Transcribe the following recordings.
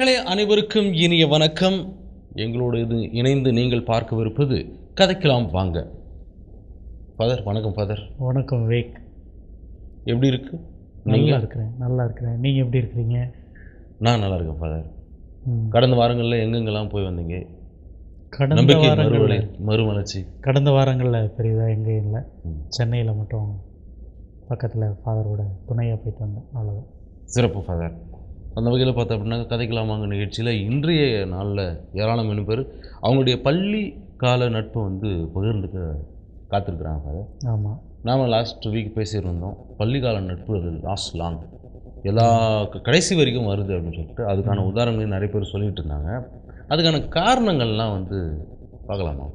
நேயர்களே அனைவருக்கும் இனிய வணக்கம். எங்களோடு இது இணைந்து நீங்கள் பார்க்கவிருப்பது கதைக்கலாம் வாங்க. ஃபாதர் வணக்கம் ஃபாதர் வணக்கம் விவேக். எப்படி இருக்கு? நல்லா இருக்கிறேன் நல்லா இருக்கிறேன். நீங்கள் எப்படி இருக்கிறீங்க? நான் நல்லா இருக்கேன் ஃபாதர். கடந்த வாரங்களில் எங்கெங்கெல்லாம் போய் வந்தீங்க? கடந்த வாரங்களில் மறுமலர்ச்சி. கடந்த வாரங்களில் பெரியதாக எங்கேயும் இல்லை. சென்னையில் மட்டும் பக்கத்தில் ஃபாதரோட துணையாக போயிட்டு வந்தேன் அவ்வளோதான் சிறப்பு ஃபாதர் அந்த வகையில் பார்த்தா அப்படின்னா கதைக்கலாம் வாங்க நிகழ்ச்சியில் இன்றைய நாளில் ஏராளமான பேர் அவங்களுடைய பள்ளி கால நட்பை வந்து பகிர்ந்துக்க காத்திருக்கிறாங்க ஆமாம் நாம் லாஸ்ட் வீக் பேசியிருந்தோம் பள்ளிக்கால நட்பு அது லாஸ்ட் லாங் எல்லா கடைசி வரைக்கும் வருது அப்படின்னு சொல்லிட்டு அதுக்கான உதாரணங்களையும் நிறைய பேர் சொல்லிட்டு இருந்தாங்க. அதுக்கான காரணங்கள்லாம் வந்து பார்க்கலாமா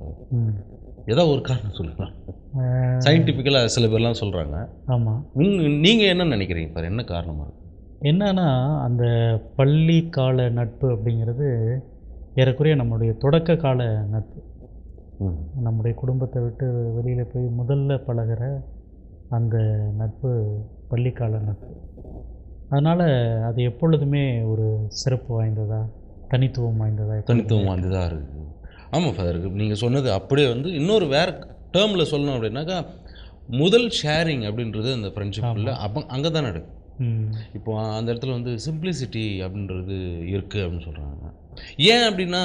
ஏதோ ஒரு காரணம் சொல்லலாம் சயின்டிஃபிக்கலாக சில பேர்லாம் சொல்கிறாங்க ஆமாம் உங்க நீங்கள் என்ன நினைக்கிறீங்க சார் என்ன காரணமாக இருக்கும் என்னன்னா அந்த பள்ளி கால நட்பு அப்படிங்கிறது ஏறக்குறைய நம்மளுடைய தொடக்க கால நட்பு. நம்முடைய குடும்பத்தை விட்டு வெளியில் போய் முதல்ல பழகுற அந்த நட்பு பள்ளிக்கால நட்பு. அதனால் அது எப்பொழுதுமே ஒரு சிறப்பு வாய்ந்ததா தனித்துவம் வாய்ந்ததா தனித்துவம் வாய்ந்ததாக இருக்குது ஆமாம் ஃபாதர் நீங்கள் சொன்னது அப்படியே வந்து இன்னொரு வேறு டேர்மில் சொல்லணும் அப்படின்னாக்கா முதல் ஷேரிங் அப்படின்றது அந்த ஃப்ரெண்ட்ஷிப்பில் அப்போ அங்கே தான் நடக்கும் இப்போ அந்த இடத்துல வந்து சிம்பிளிசிட்டி அப்படின்றது இருக்குது அப்படின்னு சொல்கிறாங்க ஏன் அப்படின்னா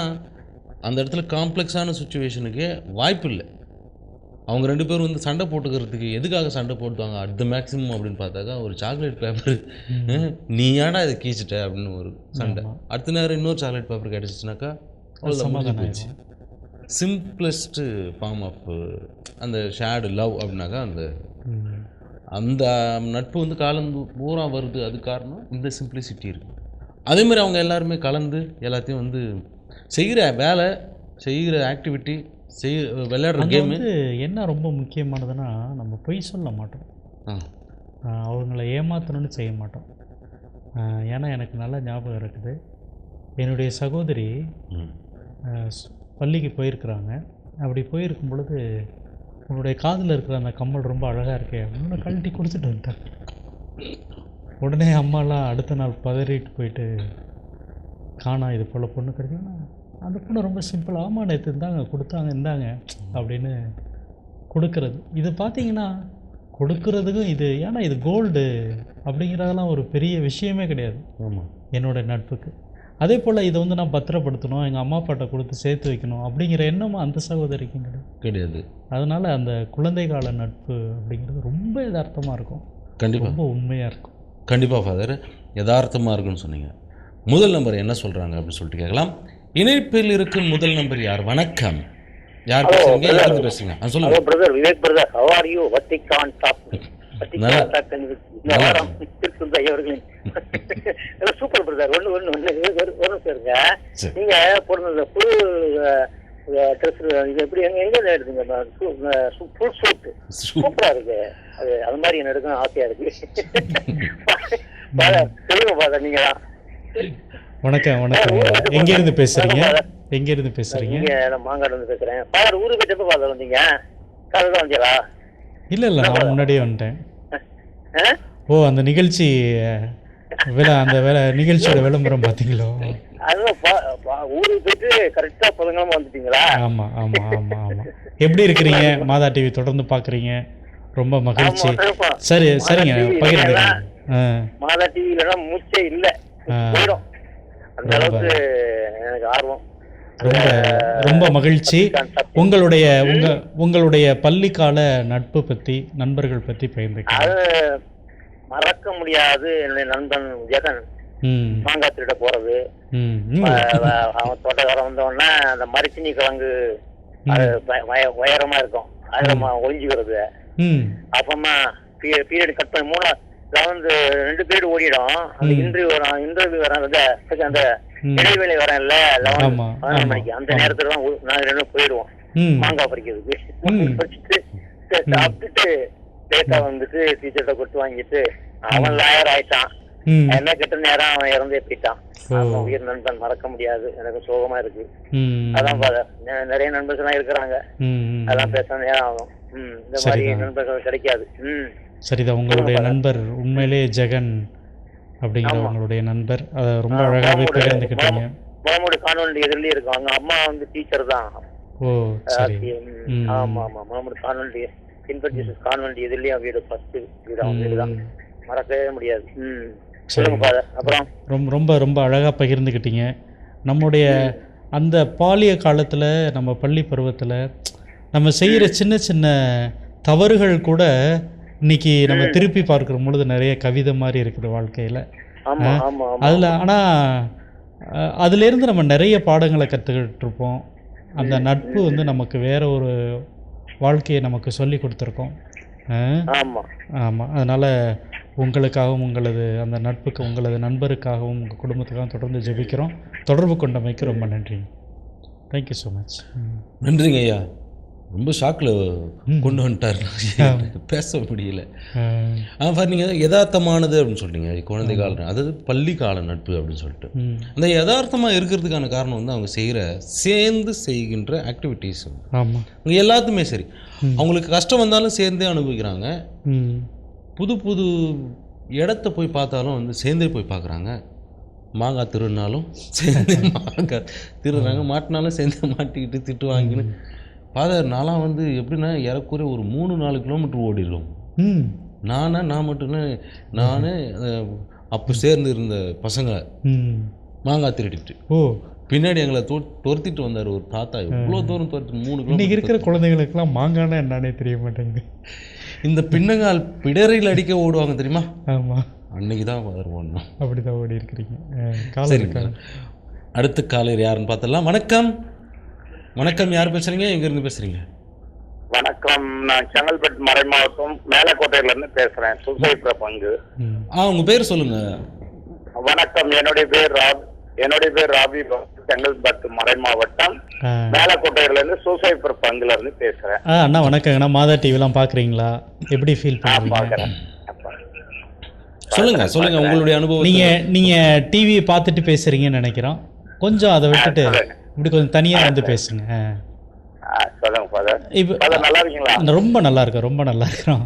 அந்த இடத்துல காம்ப்ளெக்ஸான சுச்சுவேஷனுக்கு வாய்ப்பு இல்லை. அவங்க ரெண்டு பேரும் வந்து சண்டை போட்டுக்கிறதுக்கு எதுக்காக சண்டை போட்டுவாங்க? அட் த மேக்ஸிமம் அப்படின்னு பார்த்தாக்கா ஒரு சாக்லேட் பேப்பர் நீ ஏன்டா இதை கீச்சிட்ட? அப்படின்னு ஒரு சண்டை. அடுத்த நேரம் இன்னொரு சாக்லேட் பேப்பர் கிடச்சிச்சுனாக்கா போச்சு. சிம்பிளஸ்ட்டு ஃபார்ம் ஆஃப் அந்த ஷேடு லவ் அப்படின்னாக்கா அந்த அந்த நட்பு வந்து கலந்து பூரா வருது. அது காரணம் இந்த சிம்பிளிசிட்டி இருக்குது அதே மாதிரி அவங்க எல்லாருமே கலந்து எல்லாத்தையும் வந்து செய்கிற வேலை செய்கிற ஆக்டிவிட்டி செய் விளையாடுற கேமு வந்து என்ன ரொம்ப முக்கியமானதுன்னா நம்ம பொய் சொல்ல மாட்டோம். அவங்கள ஏமாற்றணும்னு செய்ய மாட்டோம். ஏன்னா எனக்கு நல்ல ஞாபகம் இருக்குது. என்னுடைய சகோதரி பள்ளிக்கு போயிருக்கிறாங்க. அப்படி போயிருக்கும் பொழுது உன்னுடைய காதில் இருக்கிற அந்த கம்மல் ரொம்ப அழகாக இருக்கே அப்படின்னு கழட்டி கொடுத்துட்டு வந்துட்டேன். உடனே அம்மாலாம் அடுத்த நாள் பதறிட்டு போயிட்டு காணா இது போல் பொண்ணு கிடைக்குன்னா அந்த பொண்ணு ரொம்ப சிம்பிள் ஆமாம் நேற்று இருந்தாங்க கொடுத்தாங்க இந்தாங்க அப்படின்னு கொடுக்கறது. இது பார்த்தீங்கன்னா கொடுக்கறதுக்கும் இது ஏன்னா இது கோல்டு அப்படிங்கிறதெல்லாம் ஒரு பெரிய விஷயமே கிடையாது. ஆமாம் என்னோட நட்புக்கு. அதே போல் இதை வந்து நான் பத்திரப்படுத்தணும் எங்கள் அம்மா அப்பாட்ட கொடுத்து சேர்த்து வைக்கணும் அப்படிங்கிற எண்ணமும் அந்த சகோதரிக்கும் கிடையாது. கிடையாது அதனால் அந்த குழந்தை கால நட்பு அப்படிங்கிறது ரொம்ப யதார்த்தமாக இருக்கும். கண்டிப்பாக ரொம்ப உண்மையாக இருக்கும். கண்டிப்பாக ஃபாதர் யதார்த்தமாக இருக்குன்னு சொன்னீங்க. முதல் நம்பர் என்ன சொல்கிறாங்க அப்படின்னு சொல்லிட்டு கேட்கலாம். இணைப்பில் இருக்கும் முதல் நம்பர் யார்? வணக்கம். யார் பேசுறீங்க? ஆ சொல்லுங்க. Brother Vivek brother how are you Vatican top super brother ஒன்று ஒன்று ஒன்று ஒரு சரி. நீங்க போடுற இந்த புது ட்ரெஸ் இது எப்படி எங்க எங்க இருந்து எடுத்தீங்க? ஃபுல் சூட் சூப்பரா இருக்கு. அது அது மாதிரி என்ன எடுக்கணும்? ஆசையா இருக்கு. சொல்லுங்க ஃபாதர் நீங்க தான் வணக்கம் வணக்கம். எங்கேருந்து பேசுகிறீங்க எங்கேருந்து பேசுகிறீங்க நீங்க நான் மாங்காடு வந்து பேசுறேன். ஃபாதர் ஊருக்கு எப்போ ஃபாதர் வந்தீங்க? காலையில் வந்தீங்களா? இல்லை இல்லை நான் முன்னாடியே வந்துட்டேன்? ஓ அந்த நிகழ்ச்சி விள அந்த வேலை நிகழ்ச்சியோட விளம்பரம் பார்த்தீங்களோ? அதுதான் பா- பா- ஊருக்கு போயிட்டு கரெக்டா புதன்கிழமை வந்துட்டீங்களா? ஆமாம் ஆமாம் ஆமாம் ஆமாம் எப்படி இருக்கிறீங்க? மாதா டிவி தொடர்ந்து பார்க்குறீங்க. ரொம்ப மகிழ்ச்சி. ஆமா, ஆமா. சரி சரிங்க பகிர்ந்துங்க. மாதா டிவிலனா மூச்சே இல்ல. அந்த. அளவுக்கு எனக்கு ஆர்வம். ரொம்ப ரொம்ப மகிழ்ச்சி. உங்களுடைய உங்க உங்களுடைய பள்ளிக்கால நட்பு பற்றி நண்பர்கள் பகிர்ந்துக்கலாம் அது மறக்க முடியாது என்னுடைய நண்பன் ஜெகன். மாங்காய் திருட போறது. அவன் தோட்டக்காரன் வந்த உடனே அந்த மரிச்சினி கிழங்கு உயரமா இருக்கும். அதுல ம். அப்புறமா பீரியட் கட் பண்ணி மூணு லெவன்த்து ரெண்டு பீரியட் ஓடிடும். அந்த. இன்டர்வியூ வரும் இன்டர்வியூ வர அந்த. இடைவேளை வரேன்ல லெவன் ஆமா, மணிக்கு. அந்த. நேரத்துல தான் நாங்க ரெண்டு போயிடுவோம். மாங்காய் பறிக்கிறதுக்கு. பறிச்சுட்டு சாப்பிட்டுட்டு டேட்டா வந்துட்டு டீச்சர்கிட்ட கொடுத்து வாங்கிட்டு அவன் லாயர் ஆயிட்டான். என்ன கெட்ட நேரம் அவன் இறந்தே போயிட்டான். அவன் உயிர் நண்பன் மறக்க முடியாது. எனக்கு சோகமா இருக்கு. அதான் ஃபாதர் நிறைய நண்பர்கள் இருக்கிறாங்க. ம் ம். அதெல்லாம் பேச நேரம் ஆகும். இந்த மாதிரி. நண்பர்கள் கிடைக்காது. சரிதான் உங்களுடைய நண்பர் உண்மையிலே ஜெகன். அப்படிங்கிற. உங்களுடைய நண்பர். அதை ரொம்ப அழகாகவே பகிர்ந்துக்கிட்டீங்க. மாமுடி கான்வென்ட் எதிரிலே இருக்கும் அவங்க அம்மா வந்து டீச்சர் தான். ஓ சரி. ஆமா ஆமா. மாமுடி கான்வென்ட் இன்ஃபர் ஜீசஸ் கான்வென்ட் எதிரிலேயே வீடு ஃபர்ஸ்ட் வீடு அவங்க வீடு தான். மறக்கவே முடியாது. ம். சொல்லுங்க அப்புறம்? ரொம்ப ரொம்ப ரொம்ப அழகாக பகிர்ந்துக்கிட்டீங்க. நம்முடைய அந்த பாலிய காலத்தில் நம்ம பள்ளி பருவத்தில் நம்ம செய்கிற சின்ன சின்ன தவறுகள் கூட இன்னைக்கு நம்ம திருப்பி பார்க்குற பொழுது நிறைய கவிதை மாதிரி இருக்குது வாழ்க்கையில். ஆமா ஆமா ஆமா அதில் ஆனால் அதுலேருந்து நம்ம நிறைய பாடங்களை கற்றுக்கிட்டு இருப்போம் அந்த நட்பு வந்து நமக்கு வேற ஒரு வாழ்க்கையை நமக்கு சொல்லி கொடுத்துருக்கோம். ஆமா. ஆமாம் அதனால் உங்களுக்காகவும் உங்களது அந்த நட்புக்கு உங்களது நண்பருக்காகவும் உங்கள் குடும்பத்துக்காகவும் தொடர்ந்து ஜெபிக்கிறோம். தொடர்பு கொண்டமைக்கு ரொம்ப நன்றி. தேங்க்யூ ஸோ மச் நன்றிங்க ஐயா. ரொம்ப ஷாக்கில். கொண்டு வந்துட்டார். பேச முடியல. ஆ. பாரு நீங்கள் யதார்த்தமானது அப்படின்னு சொல்லிட்டீங்க குழந்தை கால அதாவது பள்ளி கால நட்பு அப்படின்னு சொல்லிட்டு. அந்த யதார்த்தமாக இருக்கிறதுக்கான காரணம் வந்து அவங்க செய்கிற சேர்ந்து செய்கின்ற ஆக்டிவிட்டீஸ் ஆமாம் அங்கே எல்லாத்துமே சரி. அவங்களுக்கு கஷ்டம் வந்தாலும் சேர்ந்தே அனுபவிக்கிறாங்க. புது புது இடத்த போய் பார்த்தாலும் வந்து சேர்ந்தே போய் பார்க்குறாங்க. மாங்காய் திருடினாலும் சேர்ந்தே மாங்காய் திருடுறாங்க. மாட்டினாலும் சேர்ந்தே மாட்டிக்கிட்டு திட்டு வாங்கின்னு ஃபாதர் நான்லாம் வந்து எப்படின்னா ஏறக்குறைய ஒரு மூணு நாலு கிலோமீட்டர் ஓடிடுவோம் ம். நானா நான் மட்டும்னா நான் அப்போ சேர்ந்து இருந்த பசங்க மாங்காய் திருடிட்டு. ஓ. பின்னாடி எங்களை தொ துரத்திட்டு வந்தார் ஒரு தாத்தா. எவ்வளோ தூரம் துரத்தி மூணு கிலோமீட்டர் இருக்கிற குழந்தைகளுக்கெல்லாம் மாங்கானா என்னன்னே தெரிய மாட்டேங்குது. இந்த பின்னங்கால் பிடரில் அடிக்க ஓடுவாங்க தெரியுமா? ஆமாம் அன்னைக்கு தான் ஓடணும். அப்படி தான் ஓடி இருக்கிறீங்க இருக்காங்க அடுத்த காலையில் யாருன்னு பார்த்தலாம் வணக்கம். வணக்கம் யார் பேசுறீங்க? எங்கேருந்து பேசுறீங்க? வணக்கம். நான் செங்கல்பட்டு மறை மாவட்டம் மேலக்கோட்டையில இருந்து பேசுறேன். சுசைப்ர பங்கு. ஆ உங்கள் பேர் சொல்லுங்க. வணக்கம். என்னுடைய பேர் ராப் என்னுடைய பேர் ராபி செங்கல்பட்டு மறை மாவட்டம். மேலக்கோட்டையில இருந்து சூசைபுர பங்குல இருந்து பேசுறேன். ஆ அண்ணா வணக்கங்கண்ணா மாதா டிவிலாம் பார்க்குறீங்களா? எப்படி ஃபீல் நான் பண்ணுறீங்க பாக்குறேன் சொல்லுங்க சொல்லுங்க. உங்களுடைய அனுபவம் நீங்கள் நீங்கள் டிவியை பார்த்துட்டு பேசுகிறீங்கன்னு நினைக்கிறோம் கொஞ்சம் அதை விட்டுட்டு. இப்படி கொஞ்சம் தனியாக வந்து பேசுங்க. சொல்லுங்க ஃபாதர் இப்போ நல்லா இருக்கீங்களா ரொம்ப நல்லா இருக்கோம் ரொம்ப நல்லா இருக்கிறோம்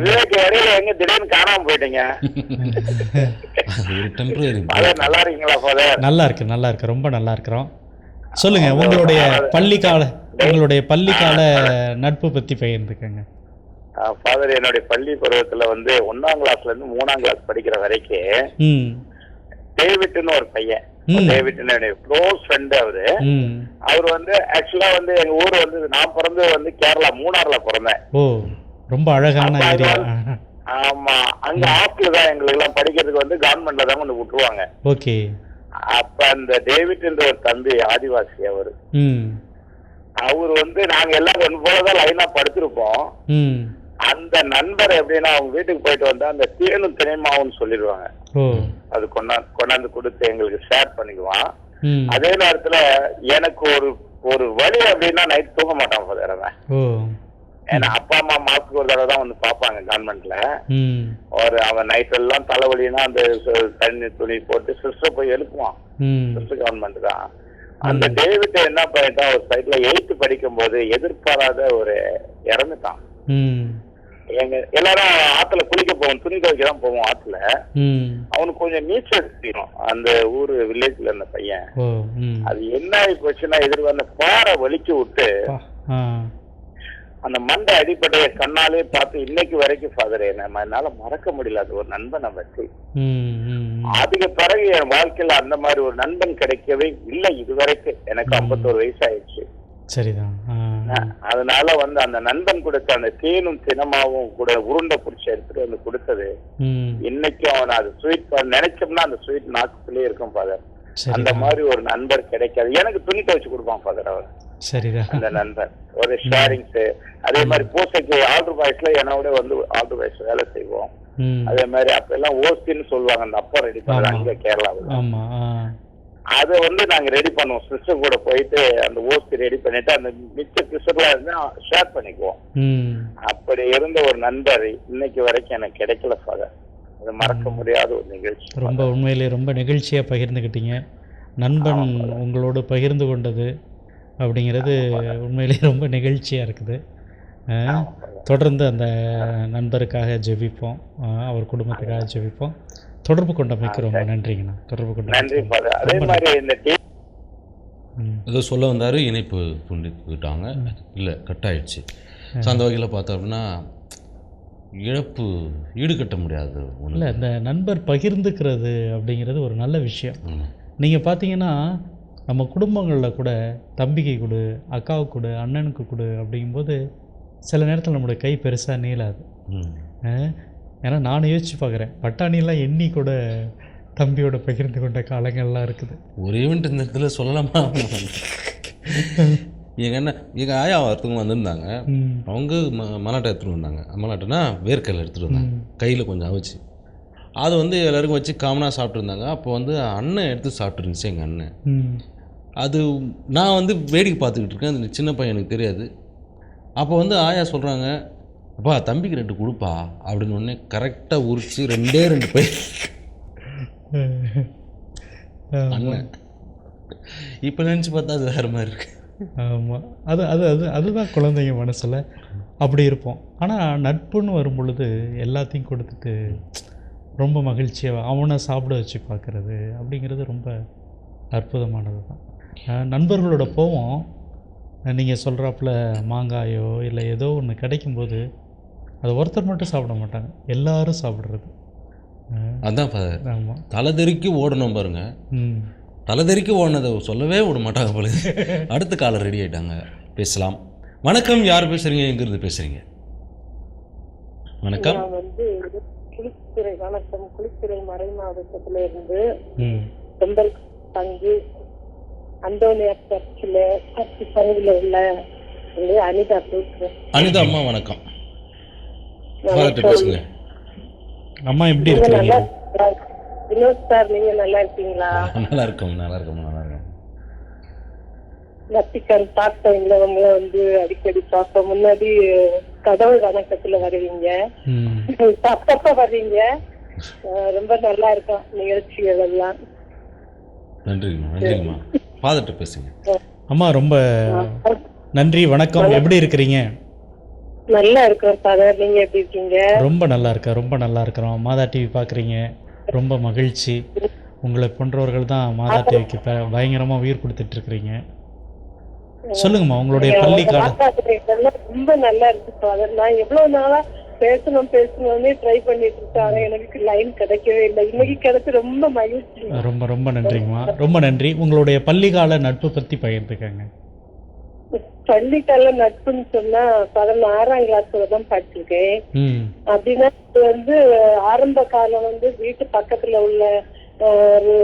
விவேக் இடையில எங்க திடீர்னு காணாம போயிட்டீங்க? ஒரு டெம்பரரி ஃபாதர் நல்லா இருக்கீங்களா ஃபாதர் நல்லா இருக்கு நல்லா இருக்கு ரொம்ப நல்லா இருக்கிறோம் சொல்லுங்க உங்களுடைய பள்ளிக்கால உங்களுடைய பள்ளிக்கால நட்பு பற்றி பகிர்ந்துக்கங்க. ஃபாதர் என்னுடைய பள்ளி பருவத்துல வந்து ஒன்னாம் கிளாஸ்ல இருந்து மூணாம் கிளாஸ் படிக்கிற வரைக்கும் ம். டேவிட்னு ஒரு பையன். என்னுடைய க்ளோஸ் ஃப்ரெண்டு அவரு. அவர் வந்து ஆக்சுவலா வந்து எங்க ஊர் வந்து நான் பிறந்தது வந்து கேரளா மூணார்ல பிறந்தேன். ரொம்ப அழகான ஏரியா. ஆமா அங்க ஹாஸ்டல் தான் எங்களுக்கு எல்லாம் படிக்கிறதுக்கு வந்து கவர்மெண்ட்ல தான் கொண்டு விட்டுருவாங்க. ஓகே. அப்ப அந்த டேவிட்ன்ற ஒரு தம்பி ஆதிவாசி அவரு. அவர் வந்து நாங்க எல்லாம் ஒன்று போலதான் லைனா படுத்திருப்போம். அந்த நண்பர் எப்படின்னா அவங்க வீட்டுக்கு போயிட்டு வந்தா அந்த தேனும் தினைமாவுன்னு சொல்லிடுவாங்க. அது கொண்டா கொண்டாந்து கொடுத்து எங்களுக்கு ஷேர் பண்ணிக்குவான். அதே நேரத்துல எனக்கு ஒரு ஒரு வழி அப்படின்னா நைட் தூங்க மாட்டான் ஓ. ஏன்னா அப்பா அம்மா மாசத்துக்கு ஒரு தடவை தான் வந்து பார்ப்பாங்க கவர்மெண்ட்ல ஒரு அவன் நைட் எல்லாம் தலைவலினா அந்த தண்ணி துணி போட்டு சிஸ்டர் போய் எழுப்புவான். சிஸ்டர் கவர்மெண்ட் தான். அந்த டேவிட் என்ன பண்ணிட்டான் ஒரு சைட்ல எயித்து படிக்கும் போது எதிர்பாராத ஒரு இறந்துட்டான். எங்க எல்லாரும் ஆத்துல குளிக்க போவோம் துணி துவைக்க தான் போவோம் ஆத்துல. அவனுக்கு கொஞ்சம் நீச்சல் தெரியும். அந்த ஊரு வில்லேஜ்ல இருந்த பையன். அது என்ன ஆகி போச்சுன்னா எதிர்வு அந்த பாறை வலிச்சு விட்டு அந்த மண்டை அடிப்படைய கண்ணாலே பார்த்து இன்னைக்கு வரைக்கும் ஃபாதர் நம்ம என்னால மறக்க முடியல. அது ஒரு நண்பனை வச்சு அதுக்கு பிறகு என் வாழ்க்கையில அந்த மாதிரி ஒரு நண்பன் கிடைக்கவே இல்லை இதுவரைக்கும். எனக்கு ஐம்பத்தோரு வயசு ஆயிடுச்சு. சரிதான். அதனால வந்து அந்த நண்பன் கொடுத்த அந்த தேனும் தினமாவும் கூட உருண்டை பிடிச்சி எடுத்துட்டு வந்து கொடுத்தது. ம். இன்னைக்கும் அவன் அது ஸ்வீட் நினைச்சோம்னா அந்த ஸ்வீட் நாக்குலயே இருக்கும் ஃபாதர் அந்த மாதிரி ஒரு நண்பர் கிடைக்காது. எனக்கு துணி துவைச்சு கொடுப்பான் ஃபாதர் அவர் சரிதான். அந்த நண்பர் ஒரு ஷேரிங்ஸ் அதே மாதிரி பூசைக்கு ஆல்டர் பாய்ஸ்ல என்னோட வந்து ஆல்டர் பாய்ஸ் வேலை செய்வோம். அதே மாதிரி அப்ப எல்லாம் ஓஸ்டின்னு சொல்லுவாங்க அந்த அப்பா ரெடி பண்ண ஆமா. அங்க கேரளாவில். அதை வந்து நாங்க ரெடி பண்ணுவோம். சிஸ்டர் கூட போயிட்டு அந்த ஓஸ்டி ரெடி பண்ணிட்டு அந்த மிச்ச சிஸ்டர்லாம் இருந்தா ஷேர் பண்ணிக்குவோம். அப்படி இருந்த ஒரு நண்பர் இன்னைக்கு வரைக்கும் எனக்கு கிடைக்கல ஃபாதர் அது மறக்க முடியாத ஒரு நிகழ்ச்சி ரொம்ப உண்மையிலே ரொம்ப நெகிழ்ச்சியாக பகிர்ந்துக்கிட்டீங்க நண்பன் உங்களோடு பகிர்ந்து கொண்டது அப்படிங்கிறது உண்மையிலே ரொம்ப நெகிழ்ச்சியாக இருக்குது. தொடர்ந்து அந்த நண்பருக்காக ஜெபிப்போம். அவர் குடும்பத்துக்காக ஜெபிப்போம். தொடர்பு கொண்டமைக்கு ரொம்ப நன்றிங்கண்ணா. தொடர்பு கொண்ட நன்றி ஃபாதர். அதே மாதிரி இந்த டி ம். ஏதோ சொல்ல வந்தார் இணைப்பு துண்டித்துக்கிட்டாங்க இல்லை கட் ஆயிடுச்சு ஸோ அந்த வகையில் பார்த்தோம் அப்படின்னா இழப்பு ஈடுகட்ட முடியாது இல்லை இந்த நண்பர் பகிர்ந்துக்கிறது அப்படிங்கிறது ஒரு நல்ல விஷயம். நீங்கள் பார்த்தீங்கன்னா நம்ம குடும்பங்களில் கூட தம்பிக்கு கொடு அக்காவுக்கு கொடு அண்ணனுக்கு கொடு அப்படிங்கும்போது சில நேரத்தில் நம்மளோட கை பெருசாக நீளாது. ஏன்னா நானும் யோசிச்சு பார்க்குறேன். பட்டாணியெல்லாம் எண்ணி கூட தம்பியோட பகிர்ந்து கொண்ட காலங்கள்லாம் இருக்குது. ஒரு ஈவெண்ட் இந்த இடத்துல சொல்லலாமா? எங்கள் அண்ணன் எங்கள் ஆயா ஒருத்தவங்க வந்திருந்தாங்க. அவங்க ம மலாட்டை எடுத்துகிட்டு வந்தாங்க. மலாட்டைனா வேர்க்கடலை எடுத்துகிட்டு வந்தாங்க. கையில் கொஞ்சம் அவிச்சு. அது வந்து எல்லாருக்கும் வச்சு காமனாக சாப்பிட்ருந்தாங்க அப்போ வந்து அண்ணன் எடுத்து சாப்பிட்ருந்துச்சு எங்கள் அண்ணன். அது நான் வந்து வேடிக்கை பார்த்துக்கிட்டு இருக்கேன். அந்த சின்ன பையன் எனக்கு தெரியாது. அப்போ வந்து ஆயா சொல்கிறாங்க அப்பா தம்பிக்கு ரெண்டு கொடுப்பா அப்படின்னு உடனே கரெக்டாக உரிச்சு ரெண்டே ரெண்டு பை. அண்ணன். இப்போ நினச்சி பார்த்தா அது வேறு மாதிரி இருக்கு. ஆமாம் அது அது அது அதுதான் குழந்தைங்க மனசில். அப்படி இருப்போம். ஆனால் நட்புன்னு வரும் பொழுது எல்லாத்தையும் கொடுத்துட்டு ரொம்ப மகிழ்ச்சியாக அவனை சாப்பிட வச்சு பார்க்குறது அப்படிங்கிறது ரொம்ப அற்புதமானது தான் நண்பர்களோட போவோம். நீங்கள் சொல்கிறாப்புல மாங்காயோ இல்லை ஏதோ ஒன்று கிடைக்கும்போது அது ஒருத்தர் மட்டும் சாப்பிட மாட்டாங்க. எல்லாரும் சாப்பிட்றது. அதான். ஆமாம் தலை தெறிக்கி ஓடணும் பாருங்க. ம். தலை தெறிக்கி ஓடினதை சொல்லவே விட மாட்டாங்க போல அடுத்த காலர் ரெடி ஆயிட்டாங்க. பேசலாம். வணக்கம் யார் பேசுறீங்க? எங்கிருந்து பேசுறீங்க? வணக்கம். நான் வந்து குளித்துறை வணக்கம். குளித்துறை மறை மாவட்டத்துல இருந்து ம். செம்பல் தங்கி அந்தோனியா சர்ச்சில் சர்ச்சு பகுதியில் உள்ள அனிதா பேசுறேன். அனிதா அம்மா வணக்கம். பேசுங்க. அம்மா எப்படி நல்லா வினோத் சார் நீங்க நல்லா இருக்கீங்களா? நல்லா இருக்கோம் நல்லா இருக்கோம் நல்லா இருக்கோம். வத்திக்கன் பார்த்தோம் இல்லை உங்களை வந்து அடிக்கடி பார்ப்போம். முன்னாடி கடவுள் வணக்கத்துல வருவீங்க. அப்பப்ப வர்றீங்க. ரொம்ப நல்லா இருக்கும் நிகழ்ச்சிகள் எல்லாம். நன்றிங்கம்மா நன்றிங்கம்மா. ஃபாதர்கிட்ட பேசுங்க. அம்மா ரொம்ப நன்றி வணக்கம். எப்படி இருக்கிறீங்க? நல்லா இருக்கிறோம் ஃபாதர் நீங்க எப்படி இருக்கீங்க? ரொம்ப நல்லா இருக்கேன். ரொம்ப நல்லா இருக்கிறோம். மாதா டிவி பார்க்குறீங்க. ரொம்ப மகிழ்ச்சி. உங்களை போன்றவர்கள் தான் மாதா டிவிக்கு இப்போ பயங்கரமாக உயிர் கொடுத்துட்டு இருக்கிறீங்க. சொல்லுங்கம்மா உங்களுடைய பள்ளி கால வார்த்தைகள்லாம் ரொம்ப நல்லா இருக்கு ஃபாதர் நான் எவ்வளவு நாளா பேசணும் பேசணும்னே ட்ரை பண்ணிட்டு இருக்கேன் ஆனா எனக்கு லைன் கிடைக்கவே இல்லை. இன்னைக்கு கிடைச்சு ரொம்ப மகிழ்ச்சி. ரொம்ப ரொம்ப நன்றிங்கம்மா. ரொம்ப நன்றி. உங்களுடைய பள்ளிக்கால நட்பு பற்றி பகிர்ந்துக்கங்க. பள்ளிக்கால நட்புன்னு சொன்னா பதினாறாம் கிளாஸ்ல தான் படிச்சிருக்கேன். அப்படின்னா இது வந்து ஆரம்ப காலம் வந்து வீட்டு பக்கத்துல உள்ள ஒரு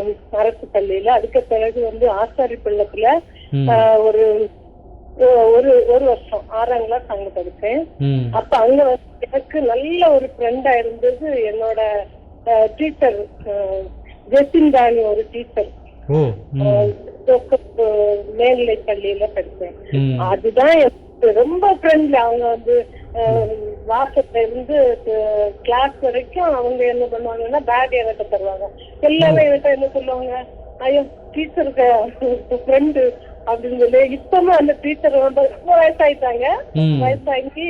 அரசு பள்ளியில அதுக்கு பிறகு வந்து ஆசாரி பள்ளத்துல ஒரு ஒரு ஒரு வருஷம் ஆறாம் கிளாஸ் அங்க படிச்சேன். அப்ப அங்க வந்து எனக்கு நல்ல ஒரு ஃப்ரெண்டா இருந்தது என்னோட டீச்சர் ஜெசிந்தானி ஒரு டீச்சர் ம் மேல்நிலை பள்ளியில படிச்சேன் ம். அதுதான் ரொம்ப ஃப்ரெண்ட்லி அவங்க வந்து வாசல்ல இருந்து கிளாஸ் வரைக்கும் அவங்க என்ன பண்ணுவாங்கன்னா பேக் எனக்கு தருவாங்க. எல்லாமே என்கிட்ட என்ன சொல்லுவாங்க ஐயோ டீச்சருக்கு ஃப்ரெண்டு அப்படின்னு சொல்லி இப்பவும் அந்த டீச்சர் ரொம்ப ரொம்ப வயசாயிட்டாங்க. வயசாகி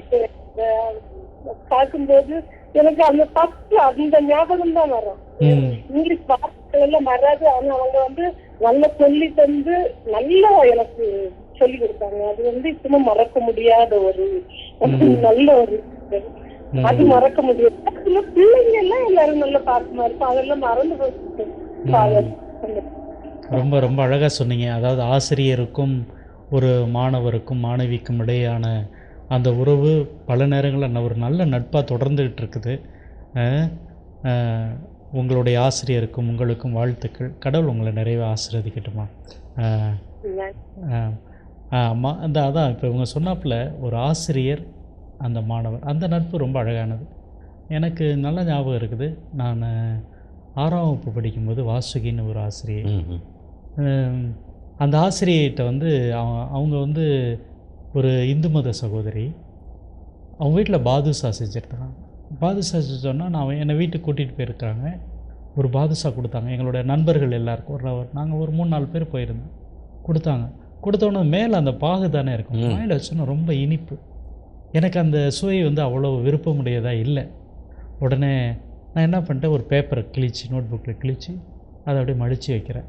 பார்க்கும்போது எனக்கு அந்த ஃபர்ஸ்ட் அந்த ஞாபகம் தான் வரும் இங்கிலீஷ் வார்த்தைகள் வராது. ஆனா அவங்க வந்து நல்லா சொல்லி தந்து நல்லா எனக்கு சொல்லி கொடுத்தாங்க. அது வந்து இப்பவும் மறக்க முடியாத ஒரு நல்ல ஒரு. அது மறக்க முடியாது. பிள்ளைங்க எல்லாம் எல்லாரும் நல்ல பாசமா இருக்கும் அதெல்லாம் மறந்து போச்சு ரொம்ப ரொம்ப அழகாக சொன்னீங்க. அதாவது ஆசிரியருக்கும் ஒரு மாணவருக்கும் மாணவிக்கும் இடையான அந்த உறவு பல நேரங்களில் ஒரு நல்ல நட்பாக தொடர்ந்துகிட்டு இருக்குது. உங்களுடைய ஆசிரியருக்கும் உங்களுக்கும் வாழ்த்துக்கள். கடவுள் உங்களை நிறைய ஆசீர்வதிக்கட்டுமா? ஆமாம் அந்த அதான் இப்போ இவங்க சொன்னாப்புல ஒரு ஆசிரியர் அந்த மாணவர். அந்த நட்பு ரொம்ப அழகானது. எனக்கு நல்ல ஞாபகம் இருக்குது. நான் ஆறாம் வகுப்பு படிக்கும்போது வாசுகின்னு ஒரு ஆசிரியர் அந்த ஆசிரியர்கிட்ட வந்து அவ- அவங்க வந்து ஒரு இந்து மத சகோதரி. அவங்க வீட்டில் பாதுஷா செஞ்சுருந்தாங்க பாதுஷா செஞ்சோன்னா நான் என்னை வீட்டுக்கு கூட்டிகிட்டு போயிருக்காங்க. ஒரு பாதுஷா கொடுத்தாங்க. எங்களோட நண்பர்கள் எல்லாருக்கும். ஒரு நாங்கள் ஒரு மூணு நாலு பேர் போயிருந்தோம். கொடுத்தாங்க. கொடுத்தோன்னே மேலே அந்த பாகு தானே இருக்கும். வாயில் வச்சோன்னா ரொம்ப இனிப்பு. எனக்கு அந்த சுவை வந்து அவ்வளோ விருப்பமுடையதாக இல்லை. உடனே நான் என்ன பண்ணிட்டேன்? ஒரு பேப்பரை கிழிச்சு நோட் புக்கில் கிழிச்சு அதை அப்படியே மடித்து வைக்கிறேன்.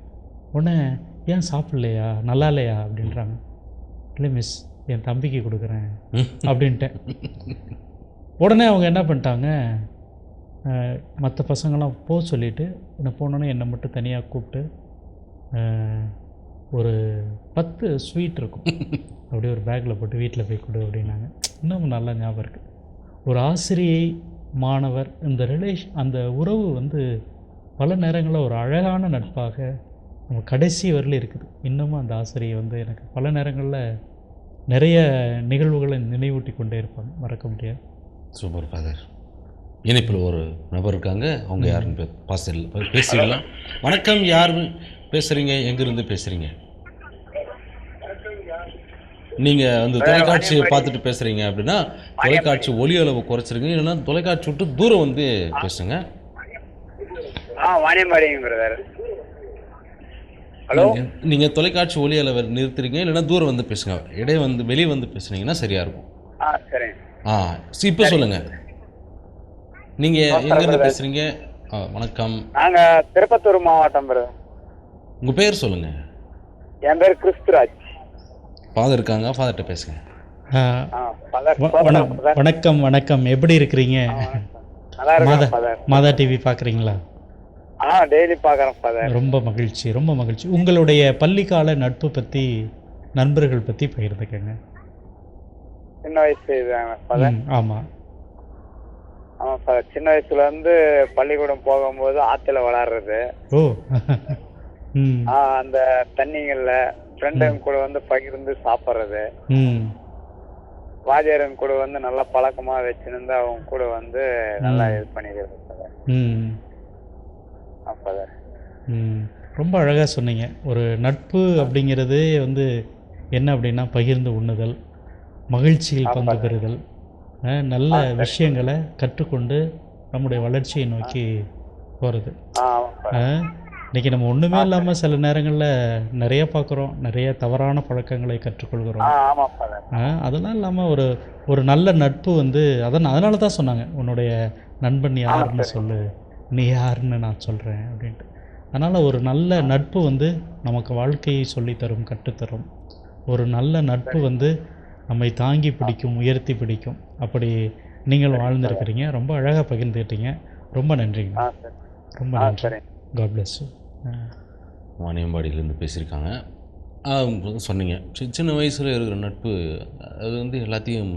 உடனே ஏன் சாப்பிட்லையா? நல்லா இல்லையா? அப்படின்றாங்க. இல்லை மிஸ் என் தம்பிக்கு கொடுக்குறேன். அப்படின்ட்டேன். உடனே அவங்க என்ன பண்ணிட்டாங்க? மற்ற பசங்களாம் போக சொல்லிவிட்டு என்னை போனோன்னே என்னை மட்டும் தனியாக கூப்பிட்டு ஒரு பத்து ஸ்வீட் இருக்கும். அப்படியே ஒரு பேக்கில் போட்டு வீட்டில் போய் கொடு அப்படின்னாங்க. இன்னும் நல்லா ஞாபகம் இருக்குது ஒரு ஆசிரியை மாணவர் இந்த ரிலேஷன் அந்த உறவு வந்து பல நேரங்களில் ஒரு அழகான நட்பாக நம்ம கடைசி வரலும் இருக்குது. இன்னமும் அந்த ஆசிரியை வந்து எனக்கு பல நேரங்களில் நிறைய நிகழ்வுகளை நினைவூட்டி கொண்டே இருப்பாங்க. மறக்க முடியாது. Super father. இணைப்பில் ஒரு நபர் இருக்காங்க. அவங்க யாருன்னு பே பாசில் பேசிடலாம். வணக்கம் யார் பேசுகிறீங்க எங்கேருந்து பேசுகிறீங்க நீங்கள் வந்து தொலைக்காட்சியை பார்த்துட்டு பேசுகிறீங்க அப்படின்னா தொலைக்காட்சி ஒலி அளவு குறைச்சிருங்க. இல்லைன்னா தொலைக்காட்சி விட்டு தூரம் வந்து பேசுங்க. ஆ வாணியம்பாடிங்க பிரதர் ஹலோ நீங்க- நீங்க தொலைக்காட்சி ஒலி அளவை நிறுத்துறீங்க. இல்லைன்னா தூரம் வந்து பேசுங்க. இடையே வந்து வெளியே வந்து பேசுனீங்கன்னா சரியா இருக்கும். ஆ சரிங்க. ஆ சி இப்போ சொல்லுங்க. நீங்க எங்கேருந்து பேசுறீங்க? ஆ வணக்கம். நாங்க திருப்பத்தூர் மாவட்டம் உங்க பேர் சொல்லுங்க. என் பேர் கிறிஸ்துராஜ். ஃபாதர் இருக்காங்க ஃபாதர்கிட்ட பேசுங்க. வணக்கம் வணக்கம். எப்படி இருக்கிறீங்க? நல்லா மாதா இருக்கேன் பதர் மாதா டிவி பார்க்குறீங்களா ஆ டெய்லி பார்க்குறேன் பதர் ரொம்ப மகிழ்ச்சி ரொம்ப மகிழ்ச்சி. உங்களுடைய பள்ளிக்கால நட்பு பற்றி நண்பர்கள் பற்றி பகிர்ந்துக்கங்க. சின்ன வயசு இதுதாங்க பதர் ம், ஆமாம் ஆமா பதர் சின்ன வயசுல இருந்து பள்ளிக்கூடம் போகும்போது ஆத்துல விளாடுறது. ஓ. அந்த தண்ணிங்கள்ல ஃப்ரெண்டுங்க கூட வந்து பகிர்ந்து சாப்பிட்றது. ம். வாத்தியாரங்க கூட வந்து நல்லா பழக்கமா வச்சுருந்து அவங்க கூட வந்து நல்லா இது பண்ணிக்கிறது ரொம்ப அழகாக சொன்னீங்க. ஒரு நட்பு அப்படிங்கிறதே வந்து என்ன அப்படின்னா பகிர்ந்து உண்ணுதல். மகிழ்ச்சியில் பங்கு பெறுதல் நல்ல விஷயங்களை கற்றுக்கொண்டு நம்முடைய வளர்ச்சியை நோக்கி போகிறது இன்றைக்கி நம்ம ஒன்றுமே இல்லாமல் சில நேரங்களில் நிறைய பார்க்குறோம் நிறைய தவறான பழக்கங்களை கற்றுக்கொள்கிறோம். அதெல்லாம் இல்லாமல் ஒரு ஒரு நல்ல நட்பு வந்து அதான் அதனால தான் சொன்னாங்க உன்னுடைய நண்பன் யாருன்னு சொல்லு நீ யாருன்னு நான் சொல்கிறேன் அப்படின்ட்டு. அதனால் ஒரு நல்ல நட்பு வந்து நமக்கு வாழ்க்கையை சொல்லித்தரும் கற்றுத்தரும். ஒரு நல்ல நட்பு வந்து நம்மை தாங்கி பிடிக்கும் உயர்த்தி பிடிக்கும். அப்படி நீங்கள் வாழ்ந்திருக்கிறீங்க. ரொம்ப அழகாக பகிர்ந்துக்கிட்டீங்க ரொம்ப நன்றிங்க. ஆ சரி. ரொம்ப நன்றி. சரி காட் பிளஸ் வாணியம்பாடியிலேருந்து பேசியிருக்காங்க. ஆ, சொன்னீங்க. சின்ன வயசில் இருக்கிற நட்பு அது வந்து எல்லாத்தையும்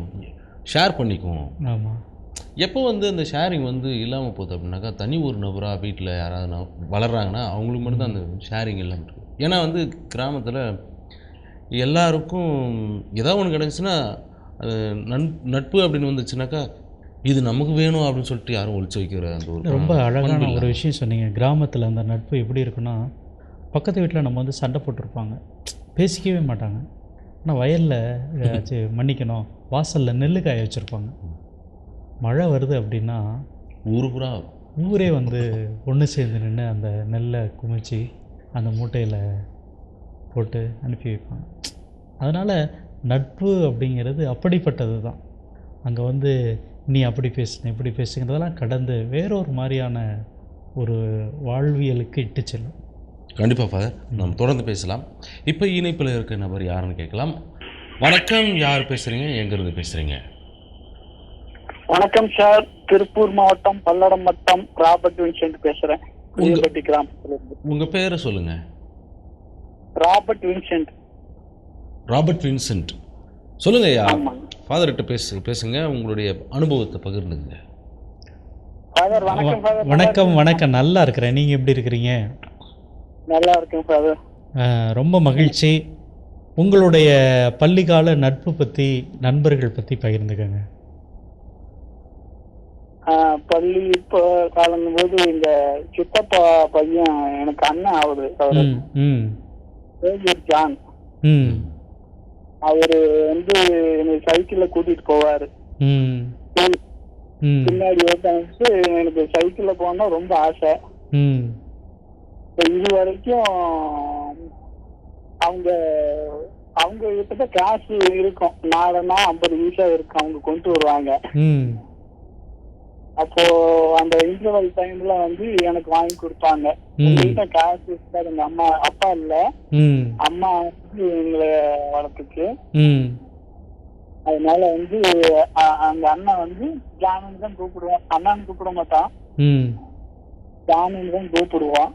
ஷேர் பண்ணிக்கும். ஆமாம் எப்போ வந்து அந்த ஷேரிங் வந்து இல்லாமல் போகுது அப்படின்னாக்கா தனி ஒரு நபராக வீட்டில் யாராவது வளர்றாங்கன்னா அவங்களுக்கு மட்டும்தான் அந்த ஷேரிங் இல்லாமல் இருக்கு. ஏன்னா வந்து கிராமத்தில் எல்லாருக்கும் ஏதாவது ஒன்று கிடச்சுன்னா அது நன் நட்பு அப்படின்னு வந்துச்சுனாக்கா இது நமக்கு வேணும் அப்படின்னு சொல்லிட்டு யாரும் ஒழிச்சு வைக்கிற அந்த ஒரு ரொம்ப அழகான ஒரு. விஷயம் சொன்னீங்க. கிராமத்தில் அந்த நட்பு எப்படி இருக்குன்னா பக்கத்து வீட்டில் நம்ம வந்து சண்டை போட்டிருப்பாங்க. பேசிக்கவே மாட்டாங்க. ஆனால் வயலில் மன்னிக்கணும் வாசலில் நெல்லு காய வச்சுருப்பாங்க. மழை வருது அப்படின்னா ஊரு பூரா ஊரே வந்து ஒன்று சேர்ந்து நின்று அந்த நெல்லை குமிச்சு அந்த மூட்டையில் போட்டு அனுப்பி வைப்பாங்க. அதனால் நட்பு அப்படிங்கிறது அப்படிப்பட்டது தான். அங்கே வந்து நீ அப்படி பேசுன இப்படி பேசுங்கிறதெல்லாம் கடந்து வேறொரு மாதிரியான ஒரு வாழ்வியலுக்கு இட்டு செல்லும். கண்டிப்பாக ஃபாதர் நம்ம தொடர்ந்து பேசலாம். இப்போ இணைப்பில் இருக்க நபர் யாருன்னு கேட்கலாம். வணக்கம். யார் பேசுகிறீங்க எங்கேருந்து பேசுகிறீங்க வணக்கம் சார் திருப்பூர் மாவட்டம் பல்லடம் வட்டம் ராபர்ட் வின்சென்ட் பேசுறேன். புளியப்பட்டி கிராமத்துல இருந்து உங்கள் பேரை சொல்லுங்கள் ராபர்ட் வின்சென்ட் ராபர்ட் வின்சென்ட் சொல்லுங்க ஐயா. ஃபாதர்கிட்ட பேசு பேசுங்க. உங்களுடைய அனுபவத்தை பகிர்ந்துங்க. ஃபாதர் வணக்கம் ஃபாதர் வணக்கம் வணக்கம். நல்லா இருக்கிறேன். நீங்கள் எப்படி இருக்கிறீங்க? நல்லா இருக்கேன் ஃபாதர் ரொம்ப மகிழ்ச்சி. உங்களுடைய பள்ளிக்கால நட்பு பற்றி நண்பர்கள் பற்றி பகிர்ந்துக்கங்க. பள்ளி இப்போ காலம் போது இந்த சித்தப்பா பையன் எனக்கு அண்ணன் ஆகுது அவர் பேர் ஜான் அவரு வந்து என்னை சைக்கிள்ல கூட்டிட்டு போவாரு. பின்னாடி வந்து எனக்கு சைக்கிள்ல போனா ரொம்ப ஆசை. இது வரைக்கும் அவங்க அவங்க கிட்ட காசு இருக்கும். நாலுனா ஐம்பது பைசா இருக்கும் அவங்க கொண்டு வருவாங்க. அப்போ அந்த இன்டர்வல் டைம்ல வந்து எனக்கு வாங்கி கொடுப்பாங்க. ம். எங்ககிட்ட காசு இருக்காது எங்க அம்மா அப்பா இல்ல. அம்மா வந்து எங்களை வளர்த்துச்சு. அதனால வந்து அந்த அண்ணன் வந்து ஜாமின் தான் கூப்பிடுவான். அண்ணான்னு கூப்பிட மாட்டான். ஜாமின் தான் கூப்பிடுவான்.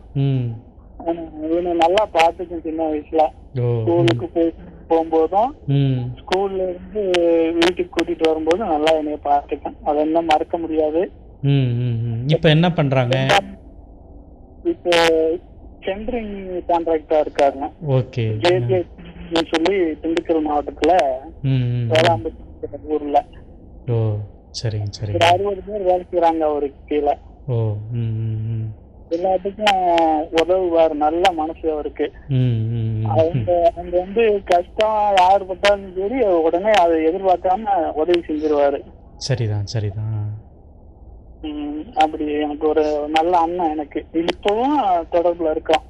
இவனை நல்லா பார்த்துக்கும் சின்ன வயசுல. ஸ்கூலுக்கு போய் போகும்போதும் ஸ்கூல்ல இருந்து வீட்டுக்கு கூட்டிட்டு வரும்போது நல்லா என்னைய பார்த்துக்கேன் அதை இன்னும் மறக்க முடியாது. இப்போ என்ன பண்ணுறாங்க இப்போ சென்ட்ரிங் கான்ட்ராக்டா இருக்காருங்க. ஓகே. ஜேஜே சொல்லி திண்டுக்கல் மாவட்டத்துல வேளாம்பட்டி ஊர்ல. ஓ சரிங்க சரிங்க. அறுபது பேர் வேலை செய்யறாங்க அவருக்கு கீழே. ஓ எல்லாத்துக்கும் உதவுவார். நல்ல மனசு அவருக்கு. ம். அவங்க அவங்க வந்து கஷ்டம் யார் பட்டாலும் சரி உடனே அதை எதிர்பார்க்காம உதவி செஞ்சிருவாரு. சரிதான் சரிதான். அப்படி எனக்கு ஒரு நல்ல அண்ணன் எனக்கு. இப்பவும் தொடர்புல இருக்கோம்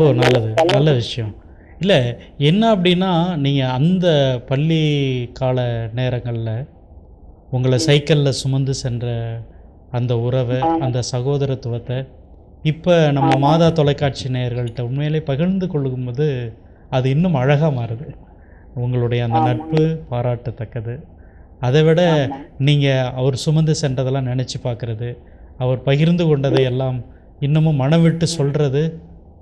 ஓ நல்லது நல்ல விஷயம். இல்லை என்ன அப்படின்னா நீங்கள் அந்த பள்ளி கால நேரங்களில் உங்களை சைக்கிளில் சுமந்து சென்ற அந்த உறவை அந்த சகோதரத்துவத்தை இப்போ நம்ம மாதா தொலைக்காட்சி நேயர்கள்ட்ட உண்மையிலே பகிர்ந்து கொள்ளும்போது அது இன்னும் அழகாக மாறுது. உங்களுடைய அந்த நட்பு பாராட்டத்தக்கது. அதை விட நீங்கள் அவர் சுமந்து சென்றதெல்லாம் நினச்சி பார்க்குறது அவர் பகிர்ந்து கொண்டதை எல்லாம் இன்னமும் மனம் விட்டு சொல்கிறது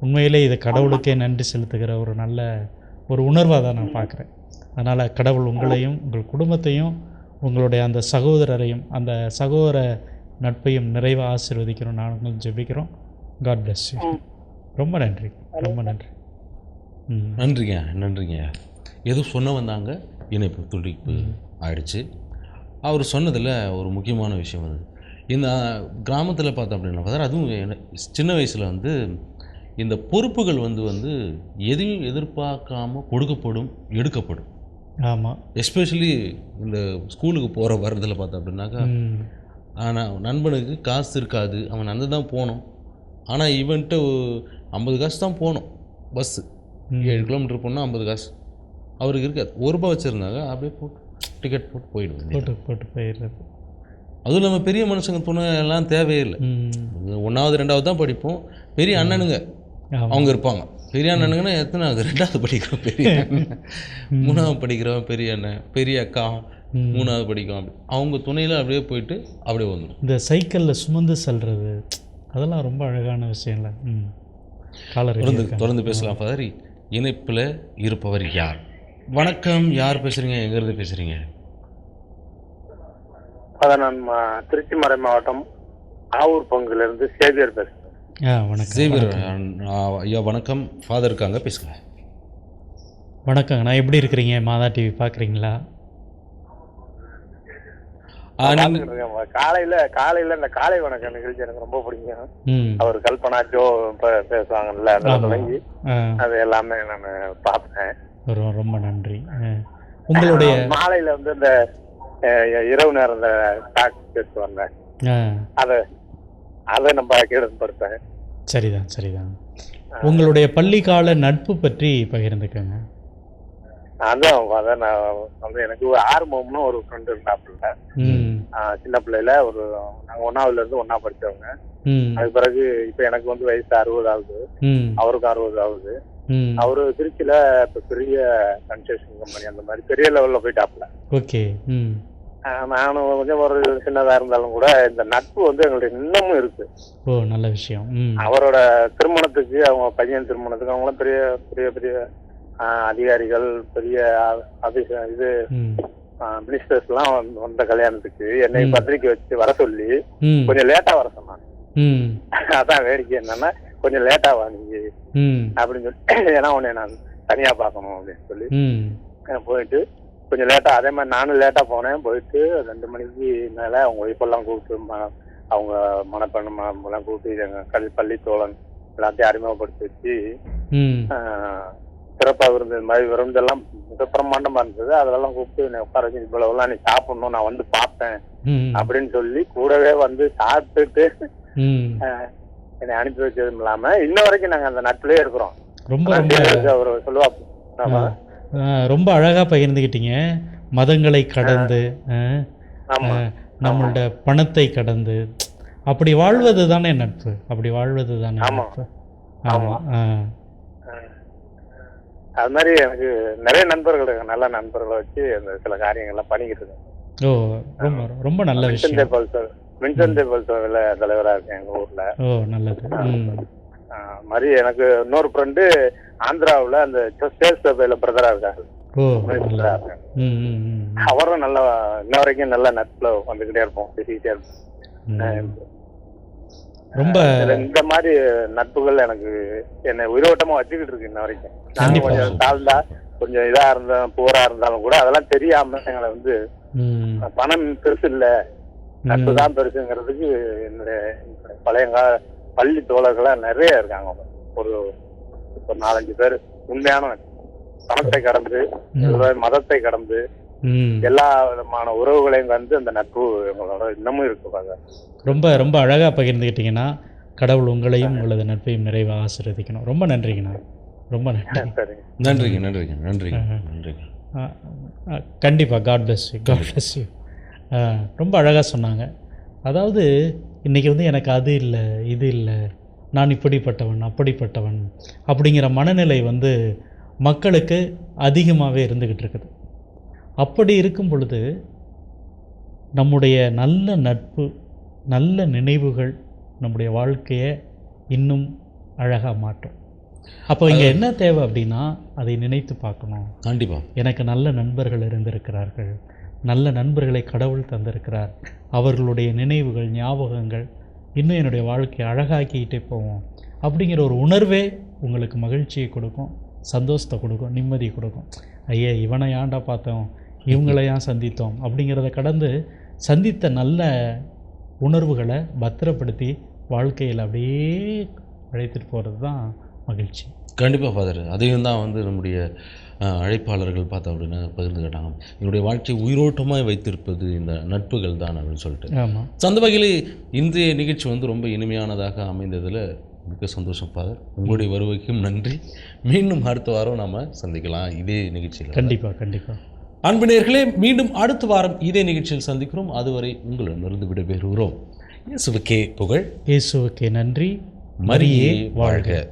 உண்மையிலே இது கடவுளுக்கே நன்றி செலுத்துகிற ஒரு நல்ல ஒரு உணர்வாக தான் நான் பார்க்குறேன் அதனால் கடவுள் உங்களையும் உங்கள் குடும்பத்தையும் உங்களுடைய அந்த சகோதரரையும் அந்த சகோதர நட்பையும் நிறைவாக ஆசீர்வதிக்கிறோம் நாங்களும் ஜெபிக்கிறோம். காட் bless யூ ரொம்ப நன்றி. ரொம்ப நன்றி. ம். நன்றிங்க நன்றிங்க. ஏதோ சொன்ன வந்தாங்க இணைப்பு துடிப்பு ஆயிடுச்சு. அவர் சொன்னதில் ஒரு முக்கியமான விஷயம் அது. இந்த கிராமத்தில் பார்த்தோம் அப்படின்னா பார்த்தா அதுவும் என்ன- சின்ன வயசில் வந்து இந்த பொறுப்புகள் வந்து வந்து எதையும் எதிர்பார்க்காம கொடுக்கப்படும் எடுக்கப்படும். ஆமாம் எஸ்பெஷலி இந்த ஸ்கூலுக்கு போகிற வர்றதில் பார்த்தோம் அப்படின்னாக்கா ஆனால் நண்பனுக்கு காசு இருக்காது அவன் நடந்து தான் போகணும். ஆனால் இவன்ட்டு ஐம்பது காசு தான் போகணும் பஸ்ஸு. ஏழு கிலோமீட்டர் போனால் ஐம்பது காசு. அவருக்கு இருக்காது. ஒரு ரூபா வச்சுருந்தாங்க அப்படியே போட்டு டிக்கெட் போட்டு போயிடுவேன் போட்டு போட்டு போயிடுறது. அதுவும் நம்ம பெரிய மனுஷங்க துணை எல்லாம் தேவையில்லை ஒன்றாவது ரெண்டாவது தான் படிப்போம். பெரிய அண்ணனுங்க அவங்க இருப்பாங்க. பெரிய அண்ணனுங்கன்னா எத்தனாவது ரெண்டாவது படிக்கிறோம் பெரிய அண்ணன். மூணாவது படிக்கிறவன் பெரிய அண்ணன் பெரிய அக்கா. மூணாவது படிக்கும் அப்படி. அவங்க துணையில் அப்படியே போயிட்டு அப்படியே வந்துடும் இந்த சைக்கிளில் சுமந்து செல்றது அதெல்லாம் ரொம்ப அழகான விஷயம்ல. ம். காலர் தொடர்ந்து தொடர்ந்து பேசலாம் ஃபாதர். இணைப்பில் இருப்பவர் யார்? வணக்கம் யார் பேசுகிறீங்க எங்கேருந்து பேசுகிறீங்க அதான் நான் திருச்சி மறை மாவட்டம் ஆவூர் பங்குல இருந்து சேவியர் பேசுறேன். ஆ வணக்கம். சேவியர் ஐயா வணக்கம். ஃபாதர் இருக்காங்க பேசுங்க. வணக்கங்க நான் எப்படி இருக்கிறீங்க? மாதா டிவி பார்க்குறீங்களா ஆ, நீங்க பார்த்துக்கிட்டு இருக்கேன். காலையில காலையில இந்த காலை வணக்கம் நிகழ்ச்சி எனக்கு ரொம்ப பிடிக்கும். அவர் கல்பனா ஜோ பேசுவாங்கல்ல அதில் ஆமா. தொடங்கி ஆ. அது எல்லாமே நான் பார்ப்பேன் ரொம்ப நன்றி. உங்களுடைய மாலையில வந்து இந்த இரவு நேரம் இந்த டாக் பேசுவாங்க அதை அதை நம்ம கேடுபடுத்தேன் சரிதான் சரிதான். உங்களுடைய பள்ளிக்கால நட்பு பற்றி பகிர்ந்துக்கங்க. அதான் அதான் நான் வந்து எனக்கு ஒரு ஆர்வம்னு ஒரு ஃப்ரெண்டு இருந்தாப்புல. சின்ன பிள்ளையில ஒரு நாங்க ஒன்னாவதுல இருந்து ஒண்ணா படிச்சவங்க. அதுக்கு பிறகு இப்ப எனக்கு வந்து வயசு அறுபது ஆகுது. ம். அவருக்கும் அறுபது ஆகுது. அவரு திருச்சியில இப்ப பெரிய கன்ஸ்ட்ரக்ஷன் கம்பெனி அந்த மாதிரி பெரிய லெவல்ல போயிட்டாப்புல. ஓகே. நானும் கொஞ்சம் ஒரு சின்னதா இருந்தாலும் கூட இந்த நட்பு வந்து எங்களுடைய இன்னமும் இருக்கு. ஓ நல்ல விஷயம். அவரோட திருமணத்துக்கு அவங்க பையன் திருமணத்துக்கு அவங்களாம் பெரிய பெரிய பெரிய அதிகாரிகள் பெரிய ஆபீஸ் இது மினிஸ்டர்ஸ் எல்லாம் வந்து- கல்யாணத்துக்கு என்னை. பத்திரிக்கை வச்சு வர சொல்லி கொஞ்சம் லேட்டா வர சொன்னாங்க. அதான் வேடிக்கை என்னன்னா கொஞ்சம் லேட்டா வா நீங்க. அப்படின்னு சொல்லி ஏன்னா உன்னை நான் தனியா பார்க்கணும் அப்படின்னு சொல்லி. போயிட்டு கொஞ்சம் லேட்டா அதே மாதிரி நானும் லேட்டா போனேன். போயிட்டு ரெண்டு மணிக்கு மேல அவங்க ஒய்ஃபெல்லாம் கூப்பிட்டு அவங்க மணப்பெண்ணு எல்லாம் கூப்பிட்டு எங்க கல் பள்ளி தோழன் எல்லாத்தையும் அறிமுகப்படுத்தி வச்சு ம் ஆஹ், சிறப்பா விருந்து இந்த மாதிரி விருந்தெல்லாம் மிக பிரம்மாண்டமா இருந்தது. அதெல்லாம் கூப்பிட்டு என்னை உட்கார வச்சு இவ்வளவுலாம் நீ சாப்பிடணும். நான் வந்து பார்த்தேன். அப்படின்னு சொல்லி கூடவே வந்து சாப்பிட்டுட்டு என்னை அனுப்பி வச்சதும் இல்லாம இன்ன வரைக்கும் நாங்க அந்த நட்பிலே இருக்கிறோம். ரொம்ப அவர் சொல்லுவா ஆமா. ரொம்ப அழகாக பகிர்ந்துக்கிட்டீங்க மதங்களை கடந்து ஆமா. நம்மளோட பணத்தை கடந்து. அப்படி வாழ்வது தானே நட்பு? அப்படி வாழ்வது தானே ஆமா. நட்பு ஆமாம் ஆ. அது மாதிரி எனக்கு நிறைய நண்பர்கள் இருக்காங்க நல்ல நண்பர்களை வச்சு அந்த சில காரியங்கள்லாம் பண்ணிக்கிட்டு இருக்கேன். ஓ ரொம்ப ரொம்ப நல்ல விஷயம். தேபால் சார் வின்சென்ட் தேபால் சார்ல தலைவரா இருக்கேன் எங்க ஊர்ல. ஓ நல்லது. மாதிரி எனக்கு இன்னொரு ஃப்ரெண்டு ஆந்திராவுல அந்த ஸ்டேட் சபையில பிரதரா இருக்காரு. அவரும் நல்ல இன்ன வரைக்கும் நல்ல நட்புல வந்துகிட்டே இருப்போம் பேசிக்கிட்டே இருப்போம். ரொம்ப இந்த மாதிரி நட்புகள் எனக்கு என்னை உயிரோட்டமா வச்சுக்கிட்டு இருக்கு இன்ன வரைக்கும் நான். கொஞ்சம் தாழ்ந்தா கொஞ்சம் இதா இருந்தேன் போரா இருந்தாலும் கூட அதெல்லாம் தெரியாம எங்களை வந்து பணம் பெருசு இல்ல நட்பு தான் பெருசுங்கிறதுக்கு என்னுடைய பழைய கால பள்ளி தோழர்களா நிறைய இருக்காங்க ஒரு ஒரு நாலஞ்சு பேர் உண்மையான. பணத்தை கடந்து. மதத்தை கடந்து எல்லா விதமான உறவுகளையும் வந்து அந்த நட்பு எங்களோட இன்னமும் இருக்கு பாருங்க. ரொம்ப ரொம்ப அழகாக பகிர்ந்துக்கிட்டீங்கன்னா கடவுள் உங்களையும் உங்களது நட்பையும் நிறைவாக ஆசீர்வதிக்கணும். ரொம்ப நன்றிங்கண்ணா. ரொம்ப நன்றி. சரிங்க. நன்றிங்க நன்றிங்க நன்றிங்க நன்றிங்க. கண்டிப்பாக God bless you God bless you ரொம்ப அழகாக சொன்னாங்க. அதாவது இன்றைக்கி வந்து எனக்கு அது இல்லை இது இல்லை நான் இப்படிப்பட்டவன் அப்படிப்பட்டவன் அப்படிங்கிற மனநிலை வந்து மக்களுக்கு அதிகமாகவே இருந்துக்கிட்டு இருக்குது. அப்படி இருக்கும் பொழுது நம்முடைய நல்ல நட்பு நல்ல நினைவுகள் நம்முடைய வாழ்க்கையை இன்னும் அழகாக மாற்றும். அப்போ இங்கே என்ன தேவை அப்படின்னா அதை நினைத்து பார்க்கணும். கண்டிப்பா. எனக்கு நல்ல நண்பர்கள் இருந்திருக்கிறார்கள். நல்ல நண்பர்களை கடவுள் தந்திருக்கிறார். அவர்களுடைய நினைவுகள் ஞாபகங்கள் இன்னும் என்னுடைய வாழ்க்கையை அழகாக்கிக்கிட்டே போவோம். அப்படிங்கிற ஒரு உணர்வே உங்களுக்கு மகிழ்ச்சியை கொடுக்கும் சந்தோஷத்தை கொடுக்கும் நிம்மதியை கொடுக்கும். ஐயே இவனை ஏன்டா பார்த்தோம்? இவங்களை ஏன் சந்தித்தோம் அப்படிங்கிறத கடந்து சந்தித்த நல்ல உணர்வுகளை பத்திரப்படுத்தி வாழ்க்கையில் அப்படியே அழைத்துட்டு போகிறது தான் மகிழ்ச்சி. கண்டிப்பாக ஃபாதர் அதையும் தான் வந்து நம்முடைய அழைப்பாளர்கள் பார்த்தோம் அப்படின்னா பகிர்ந்துக்கிட்டாங்க என்னுடைய வாழ்க்கையை உயிரோட்டமாக வைத்திருப்பது இந்த நட்புகள் தான் அப்படின்னு சொல்லிட்டு. ஆமாம் அந்த வகையில் இன்றைய நிகழ்ச்சி வந்து ரொம்ப இனிமையானதாக அமைந்ததில் மிக சந்தோஷம் ஃபாதர் உங்களுடைய வருகைக்கும் நன்றி. மீண்டும் அடுத்த வாரம் நாம் சந்திக்கலாம். இதே நிகழ்ச்சியில் கண்டிப்பாக கண்டிப்பாக அன்பு மீண்டும் அடுத்த வாரம் இதே நிகழ்ச்சியில் சந்திக்கிறோம். அதுவரை உங்களிடமிருந்து விடைபெறுகிறோம். இயேசுவுக்கே புகழ். இயேசுவுக்கே நன்றி. மரியே வாழ்க.